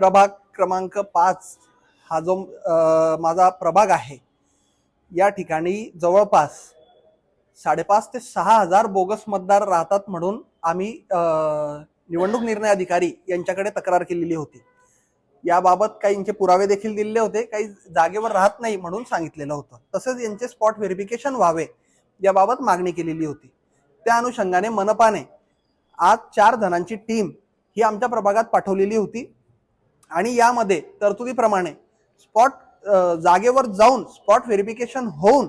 प्रभाग क्रमांक पाच हा जो माझा प्रभाग आहे या ठिकाणी जवळपास साडेपाच ते सहा हजार बोगस मतदार राहतात म्हणून आम्ही निवडणूक निर्णय अधिकारी यांच्याकडे तक्रार केलेली होती. याबाबत काहींचे पुरावे देखील दिलेले होते काही जागेवर राहत नाही म्हणून सांगितलेलं होतं. तसेच यांचे स्पॉट व्हेरिफिकेशन व्हावे याबाबत मागणी केलेली होती. त्या अनुषंगाने मनपाने आज चार जणांची टीम ही आमच्या प्रभागात पाठवलेली होती. आणि यामध्ये तरतुदीप्रमाणे स्पॉट जागेवर जाऊन स्पॉट व्हेरिफिकेशन होऊन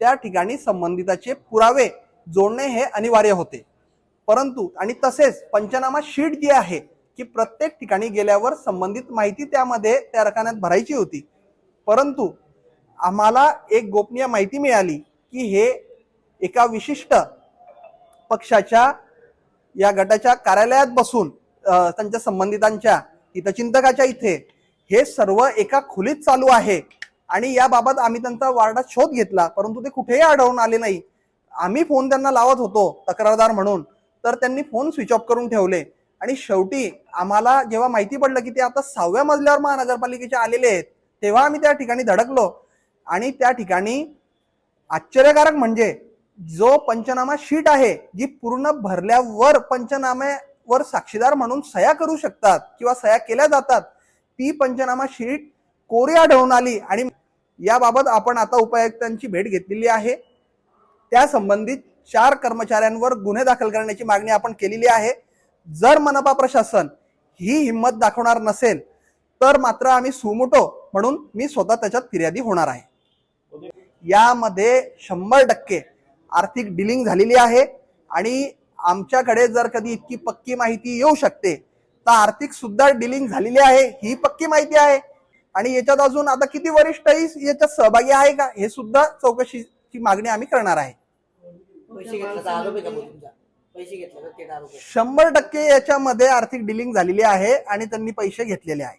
त्या ठिकाणी संबंधिताचे पुरावे जोडणे हे अनिवार्य होते. परंतु आणि तसेच पंचनामा शीट जी आहे की प्रत्येक ठिकाणी गेल्यावर संबंधित माहिती त्यामध्ये त्या रकान्यात भरायची होती. परंतु आम्हाला एक गोपनीय माहिती मिळाली की हे एका विशिष्ट पक्षाच्या या गटाच्या कार्यालयात बसून त्यांच्या संबंधितांच्या हितचिंतकाच्या इथे. हे सर्व एका खोलीत चालू आहे. आणि याबाबत आम्ही त्यांचा वार्डात शोध घेतला परंतु ते कुठेही आढळून आले नाही. आम्ही फोन त्यांना लावत होतो तक्रारदार म्हणून. तर त्यांनी फोन स्विच ऑफ करून ठेवले. आणि शेवटी आम्हाला जेव्हा माहिती पडलं की ते आता सहाव्या मजल्यावर महानगरपालिकेचे आलेले आहेत तेव्हा आम्ही त्या ठिकाणी धडकलो. आणि त्या ठिकाणी आश्चर्यकारक म्हणजे जो पंचनामा शीट आहे जी पूर्ण भरल्यावर पंचनामे वर साक्षीदार म्हणून सह्या करू शकतात किंवा सह्या केल्या जातात ती पंचनामा शीट कोरी आढळून आली आणि याबाबत आपण आता उपायुक्तांची भेट घेतलेली आहे. त्या संबंधित चार कर्मचाऱ्यांवर गुन्हे दाखल करण्याची मागणी आपण केलेली आहे. जर मनपा प्रशासन ही हिंमत दाखवणार नसेल तर मात्र आम्ही सुमुटो म्हणून मी स्वतः त्याच्यात फिर्यादी होणार आहे. यामध्ये शंभर टक्के आर्थिक डिलिंग झालेली आहे आणि आमच्याकडे जर कधी इतकी पक्की माहिती येऊ शकते तर आर्थिक सुद्धा डिलिंग झालेली आहे ही पक्की माहिती आहे. आणि याच्यात अजून आता किती वरिष्ठही याच्यात सहभागी आहे का? हे सुद्धा चौकशीची मागणी आम्ही करणार आहे. शंभर टक्के याच्यामध्ये आर्थिक डिलिंग झालेली आहे आणि त्यांनी पैसे घेतलेले आहे.